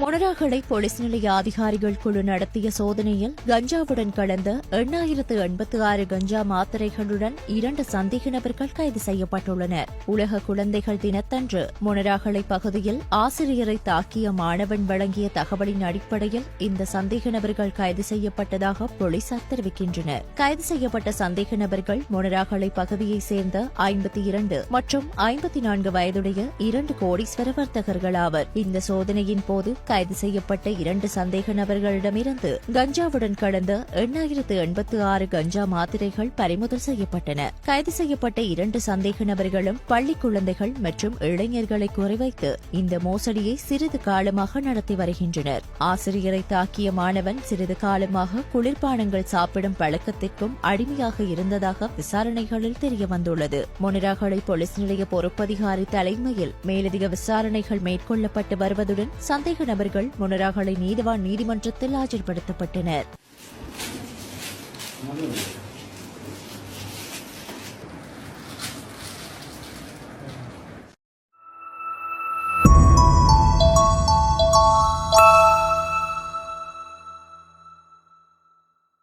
Monaragala police நிலைய அதிகாரிகள் குழு நடத்திய சோதனையில் கஞ்சாவுடன் கலந்த எண்ணாயிரத்து எண்பத்தி ஆறு கஞ்சா மாத்திரைகளுடன் இரண்டு சந்தேக நபர்கள் கைது செய்யப்பட்டுள்ளனர். உலக குழந்தைகள் தினத்தன்று மொனராகலை பகுதியில் ஆசிரியரை தாக்கிய மாணவன் வழங்கிய தகவலின் அடிப்படையில் இந்த சந்தேக நபர்கள் கைது செய்யப்பட்டதாக போலீசார் தெரிவிக்கின்றனர். கைது செய்யப்பட்ட சந்தேக நபர்கள் மொனராகலை பகுதியைச் சேர்ந்த ஐம்பத்தி இரண்டு மற்றும் ஐம்பத்தி நான்கு வயதுடைய இரண்டு கோடீஸ்வர வர்த்தகர்கள் ஆவர். இந்த சோதனையின் போது கைது செய்யப்பட்ட இரண்டு சந்தேக நபர்களிடமிருந்து கஞ்சாவுடன் கடந்த எண்ணாயிரத்து எண்பத்து ஆறு கஞ்சா மாத்திரைகள் பறிமுதல் செய்யப்பட்டன. கைது செய்யப்பட்ட இரண்டு சந்தேக நபர்களும் பள்ளி குழந்தைகள் மற்றும் இளைஞர்களை குறிவைத்து இந்த மோசடியை சிறிது காலமாக நடத்தி வருகின்றனர். ஆசிரியரை தாக்கிய மாணவன் சிறிது காலமாக குளிர்பானங்கள் சாப்பிடும் பழக்கத்திற்கும் அடிமையாக இருந்ததாக விசாரணைகளில் தெரியவந்துள்ளது. மொனிராகலை போலீஸ் நிலைய பொறுப்பதிகாரி தலைமையில் மேலதிக விசாரணைகள் மேற்கொள்ளப்பட்டு வருவதுடன் சந்தேக நபர்கள் முன்னராகலை நீதிவான் நீதிமன்றத்தில் ஆஜர்படுத்தப்பட்டனர்.